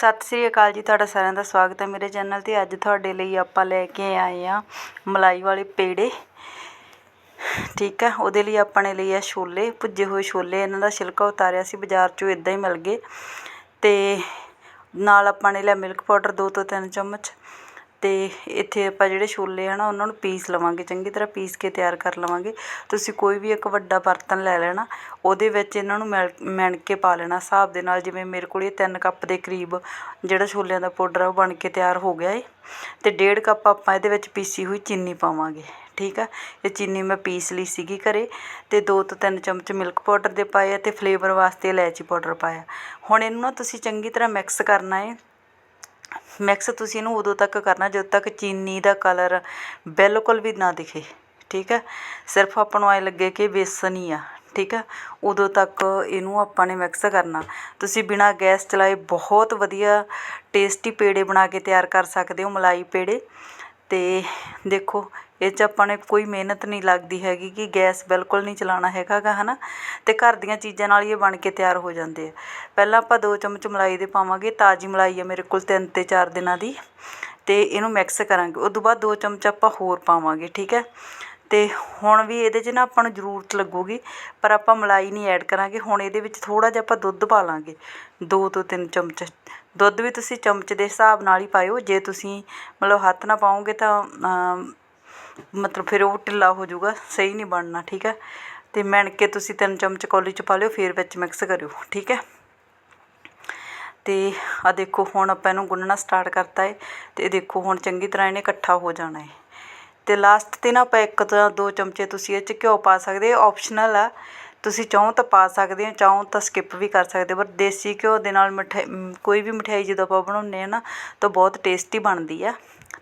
ਸਤਿ ਸ੍ਰੀ ਅਕਾਲ ਜੀ, ਤੁਹਾਡਾ ਸਾਰਿਆਂ ਦਾ ਸਵਾਗਤ ਹੈ ਮੇਰੇ ਚੈਨਲ ਤੇ। ਅੱਜ ਤੁਹਾਡੇ ਲਈ ਆਪਾਂ ਲੈ ਕੇ ਆਏ ਆ ਮਲਾਈ ਵਾਲੇ ਪੇੜੇ। ਠੀਕ ਹੈ, ਉਹਦੇ ਲਈ ਆਪਾਂ ਨੇ ਲਈ ਆ ਛੋਲੇ, ਭੁੱਜੇ ਹੋਏ ਛੋਲੇ। ਇਹਨਾਂ ਦਾ ਛਿਲਕਾ ਉਤਾਰਿਆ ਸੀ, ਬਾਜ਼ਾਰ 'ਚੋਂ ਇਦਾਂ ਹੀ ਮਿਲ ਗਏ। ਤੇ ਨਾਲ ਆਪਾਂ ਨੇ ਲਿਆ ਮਿਲਕ ਪਾਊਡਰ ਦੋ ਤੋਂ ਤਿੰਨ ਚਮਚ। ਅਤੇ ਇੱਥੇ ਆਪਾਂ ਜਿਹੜੇ ਛੋਲੇ ਆ ਨਾ, ਉਹਨਾਂ ਨੂੰ ਪੀਸ ਲਵਾਂਗੇ, ਚੰਗੀ ਤਰ੍ਹਾਂ ਪੀਸ ਕੇ ਤਿਆਰ ਕਰ ਲਵਾਂਗੇ। ਤੁਸੀਂ ਕੋਈ ਵੀ ਇੱਕ ਵੱਡਾ ਬਰਤਨ ਲੈ ਲੈਣਾ, ਉਹਦੇ ਵਿੱਚ ਇਹਨਾਂ ਨੂੰ ਮਿਲ, ਮਿਣ ਕੇ ਪਾ ਲੈਣਾ, ਹਿਸਾਬ ਦੇ ਨਾਲ ਜਿਵੇਂ ਮੇਰੇ ਕੋਲ ਇਹ ਤਿੰਨ ਕੱਪ ਦੇ ਕਰੀਬ ਜਿਹੜਾ ਛੋਲਿਆਂ ਦਾ ਪਾਊਡਰ ਆ, ਉਹ ਬਣ ਕੇ ਤਿਆਰ ਹੋ ਗਿਆ ਏ। ਅਤੇ ਡੇਢ ਕੱਪ ਆਪਾਂ ਇਹਦੇ ਵਿੱਚ ਪੀਸੀ ਹੋਈ ਚੀਨੀ ਪਾਵਾਂਗੇ, ਠੀਕ ਆ? ਇਹ ਚੀਨੀ ਮੈਂ ਪੀਸ ਲਈ ਸੀਗੀ ਘਰੇ ਅਤੇ ਦੋ ਤੋਂ ਤਿੰਨ ਚਮਚ ਮਿਲਕ ਪਾਊਡਰ ਦੇ ਪਾਏ ਅਤੇ ਫਲੇਵਰ ਵਾਸਤੇ ਇਲਾਇਚੀ ਪਾਊਡਰ ਪਾਇਆ। ਹੁਣ ਇਹਨੂੰ ਨਾ ਤੁਸੀਂ ਚੰਗੀ ਤਰ੍ਹਾਂ ਮਿਕਸ ਕਰਨਾ ਏ ਮਿਕਸ ਤੁਸੀਂ ਇਹਨੂੰ ਉਦੋਂ ਤੱਕ ਕਰਨਾ ਜਦੋਂ ਤੱਕ ਚੀਨੀ ਦਾ ਕਲਰ ਬਿਲਕੁਲ ਵੀ ਨਾ ਦਿਖੇ, ਠੀਕ ਹੈ? ਸਿਰਫ ਆਪਾਂ ਨੂੰ ਐਂ ਲੱਗੇ ਕਿ ਬੇਸਨ ਹੀ ਆ, ਠੀਕ ਹੈ? ਉਦੋਂ ਤੱਕ ਇਹਨੂੰ ਆਪਾਂ ਨੇ ਮਿਕਸ ਕਰਨਾ। ਤੁਸੀਂ ਬਿਨਾਂ ਗੈਸ ਚਲਾਏ ਬਹੁਤ ਵਧੀਆ ਟੇਸਟੀ ਪੇੜੇ ਬਣਾ ਕੇ ਤਿਆਰ ਕਰ ਸਕਦੇ ਹੋ, ਮਲਾਈ ਪੇੜੇ। ਅਤੇ ਦੇਖੋ, ਇਹ 'ਚ ਆਪਾਂ ਨੇ ਕੋਈ ਮਿਹਨਤ ਨਹੀਂ ਲੱਗਦੀ ਹੈਗੀ ਕਿ ਗੈਸ ਬਿਲਕੁਲ ਨਹੀਂ ਚਲਾਉਣਾ ਹੈਗਾ ਗਾ ਹੈ ਨਾ ਅਤੇ ਘਰ ਦੀਆਂ ਚੀਜ਼ਾਂ ਨਾਲ ਹੀ ਇਹ ਬਣ ਕੇ ਤਿਆਰ ਹੋ ਜਾਂਦੇ ਆ। ਪਹਿਲਾਂ ਆਪਾਂ ਦੋ ਚਮਚ ਮਲਾਈ ਦੇ ਪਾਵਾਂਗੇ, ਤਾਜ਼ੀ ਮਲਾਈ ਆ ਮੇਰੇ ਕੋਲ ਤਿੰਨ ਅਤੇ ਚਾਰ ਦਿਨਾਂ ਦੀ ਅਤੇ ਇਹਨੂੰ ਮਿਕਸ ਕਰਾਂਗੇ। ਉਹ ਤੋਂ ਬਾਅਦ ਦੋ ਚਮਚ ਆਪਾਂ ਹੋਰ ਪਾਵਾਂਗੇ, ਠੀਕ ਹੈ? ਅਤੇ ਹੁਣ ਵੀ ਇਹਦੇ 'ਚ ਨਾ ਆਪਾਂ ਨੂੰ ਜ਼ਰੂਰਤ ਲੱਗੂਗੀ, ਪਰ ਆਪਾਂ ਮਲਾਈ ਨਹੀਂ ਐਡ ਕਰਾਂਗੇ, ਹੁਣ ਇਹਦੇ ਵਿੱਚ ਥੋੜ੍ਹਾ ਜਿਹਾ ਆਪਾਂ ਦੁੱਧ ਪਾ ਲਾਂਗੇ, ਦੋ ਤੋਂ ਤਿੰਨ ਚਮਚ। ਦੁੱਧ ਵੀ ਤੁਸੀਂ ਚਮਚ ਦੇ ਹਿਸਾਬ ਨਾਲ ਹੀ ਪਾਇਓ, ਜੇ ਤੁਸੀਂ ਮਤਲਬ ਹੱਥ ਨਾਲ ਪਾਓਗੇ ਤਾਂ ਮਤਲਬ ਫਿਰ ਉਹ ਢਿੱਲਾ ਹੋ ਜਾਊਗਾ, ਸਹੀ ਨਹੀਂ ਬਣਨਾ, ਠੀਕ ਹੈ? ਅਤੇ ਮਿਣਕੇ ਤੁਸੀਂ ਤਿੰਨ ਚਮਚ ਕੌਲੀ 'ਚ ਪਾ ਲਿਓ, ਫਿਰ ਵਿੱਚ ਮਿਕਸ ਕਰਿਓ, ਠੀਕ ਹੈ? ਅਤੇ ਆਹ ਦੇਖੋ, ਹੁਣ ਆਪਾਂ ਇਹਨੂੰ ਗੁੰਨਣਾ ਸਟਾਰਟ ਕਰਤਾ ਹੈ ਅਤੇ ਦੇਖੋ, ਹੁਣ ਚੰਗੀ ਤਰ੍ਹਾਂ ਇਹਨੇ ਇਕੱਠਾ ਹੋ ਜਾਣਾ ਹੈ ਅਤੇ ਲਾਸਟ 'ਤੇ ਨਾ ਆਪਾਂ ਇੱਕ ਜਾਂ ਦੋ ਚਮਚੇ ਤੁਸੀਂ ਇਹ 'ਚ ਘਿਓ ਪਾ ਸਕਦੇ ਆਪਸ਼ਨਲ ਆ। ਤੁਸੀਂ ਚਾਹੋ ਤਾਂ ਪਾ ਸਕਦੇ ਹੋ, ਚਾਹੋ ਤਾਂ ਸਕਿੱਪ ਵੀ ਕਰ ਸਕਦੇ ਪਰ ਦੇਸੀ ਘਿਓ ਦੇ ਨਾਲ ਮਿਠਾਈ ਕੋਈ ਵੀ ਮਠਿਆਈ ਜਦੋਂ ਆਪਾਂ ਬਣਾਉਂਦੇ ਹਾਂ ਨਾ, ਤਾਂ ਬਹੁਤ ਟੇਸਟੀ ਬਣਦੀ ਆ,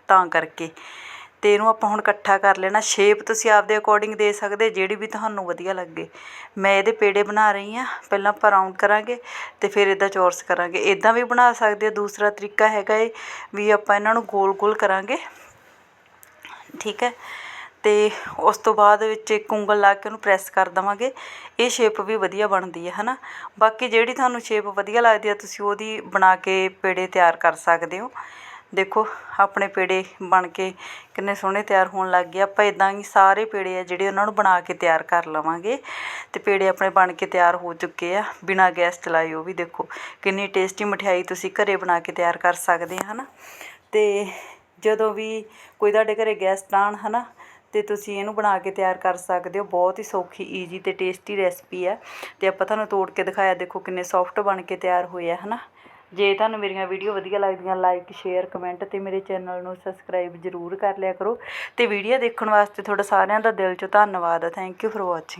ਤਾਂ ਕਰਕੇ। ਅਤੇ ਇਹਨੂੰ ਆਪਾਂ ਹੁਣ ਇਕੱਠਾ ਕਰ ਲੈਣਾ ਸ਼ੇਪ ਤੁਸੀਂ ਆਪਦੇ ਅਕੋਰਡਿੰਗ ਦੇ ਸਕਦੇ, ਜਿਹੜੀ ਵੀ ਤੁਹਾਨੂੰ ਵਧੀਆ ਲੱਗੇ। ਮੈਂ ਇਹਦੇ ਪੇੜੇ ਬਣਾ ਰਹੀ ਹਾਂ, ਪਹਿਲਾਂ ਆਪਾਂ ਰਾਊਂਡ ਕਰਾਂਗੇ ਅਤੇ ਫਿਰ ਇਹਦਾ ਚੌਰਸ ਕਰਾਂਗੇ। ਇੱਦਾਂ ਵੀ ਬਣਾ ਸਕਦੇ ਹੋ, ਦੂਸਰਾ ਤਰੀਕਾ ਹੈਗਾ ਏ ਵੀ ਆਪਾਂ ਇਹਨਾਂ ਨੂੰ ਗੋਲ ਗੋਲ ਕਰਾਂਗੇ। ਠੀਕ ਹੈ? ਅਤੇ ਉਸ ਤੋਂ ਬਾਅਦ ਵਿੱਚ ਇੱਕ ਉਂਗਲ ਲਾ ਕੇ ਉਹਨੂੰ ਪ੍ਰੈਸ ਕਰ ਦੇਵਾਂਗੇ। ਇਹ ਸ਼ੇਪ ਵੀ ਵਧੀਆ ਬਣਦੀ ਹੈ ਹੈ ਨਾ ਬਾਕੀ ਜਿਹੜੀ ਤੁਹਾਨੂੰ ਸ਼ੇਪ ਵਧੀਆ ਲੱਗਦੀ ਆ, ਤੁਸੀਂ ਉਹਦੀ ਬਣਾ ਕੇ ਪੇੜੇ ਤਿਆਰ ਕਰ ਸਕਦੇ ਹੋ। ਦੇਖੋ, ਆਪਣੇ ਪੇੜੇ ਬਣ ਕੇ ਕਿੰਨੇ ਸੋਹਣੇ ਤਿਆਰ ਹੋਣ ਲੱਗ ਗਏ। ਆਪਾਂ ਇਦਾਂ ਹੀ ਸਾਰੇ ਪੇੜੇ ਆ ਜਿਹੜੇ ਉਹਨਾਂ ਨੂੰ ਬਣਾ ਕੇ ਤਿਆਰ ਕਰ ਲਵਾਂਗੇ। ਅਤੇ ਪੇੜੇ ਆਪਣੇ ਬਣ ਕੇ ਤਿਆਰ ਹੋ ਚੁੱਕੇ ਆ। ਬਿਨਾਂ ਗੈਸ ਚਲਾਏ ਉਹ ਵੀ ਦੇਖੋ, ਕਿੰਨੀ ਟੇਸਟੀ ਮਠਿਆਈ ਤੁਸੀਂ ਘਰੇ ਬਣਾ ਕੇ ਤਿਆਰ ਕਰ ਸਕਦੇ ਆ ਹੈ ਨਾ ਅਤੇ ਜਦੋਂ ਵੀ ਕੋਈ ਤੁਹਾਡੇ ਘਰ ਗੈਸਟ ਆਉਣ ਹੈ ਨਾ ਅਤੇ ਤੁਸੀਂ ਇਹਨੂੰ ਬਣਾ ਕੇ ਤਿਆਰ ਕਰ ਸਕਦੇ ਹੋ। ਬਹੁਤ ਹੀ ਸੌਖੀ ਈਜ਼ੀ ਅਤੇ ਟੇਸਟੀ ਰੈਸਪੀ ਹੈ ਅਤੇ ਆਪਾਂ ਤੁਹਾਨੂੰ ਤੋੜ ਕੇ ਦਿਖਾਇਆ, ਦੇਖੋ ਕਿੰਨੇ ਸੌਫਟ ਬਣ ਕੇ ਤਿਆਰ ਹੋਏ ਆ ਹੈ ਨਾ ਜੇ ਤੁਹਾਨੂੰ ਮੇਰੀਆਂ ਵੀਡੀਓ ਵਧੀਆ ਲੱਗਦੀਆਂ ਲਾਈਕ ਸ਼ੇਅਰ ਕਮੈਂਟ ਅਤੇ ਮੇਰੇ ਚੈਨਲ ਨੂੰ ਸਬਸਕ੍ਰਾਈਬ ਜ਼ਰੂਰ ਕਰ ਲਿਆ ਕਰੋ। ਅਤੇ ਵੀਡੀਓ ਦੇਖਣ ਵਾਸਤੇ ਤੁਹਾਡਾ ਸਾਰਿਆਂ ਦਾ ਦਿਲ 'ਚੋਂ ਧੰਨਵਾਦ ਹੈ ਥੈਂਕ ਯੂ ਫॉर ਵਾਚਿੰਗ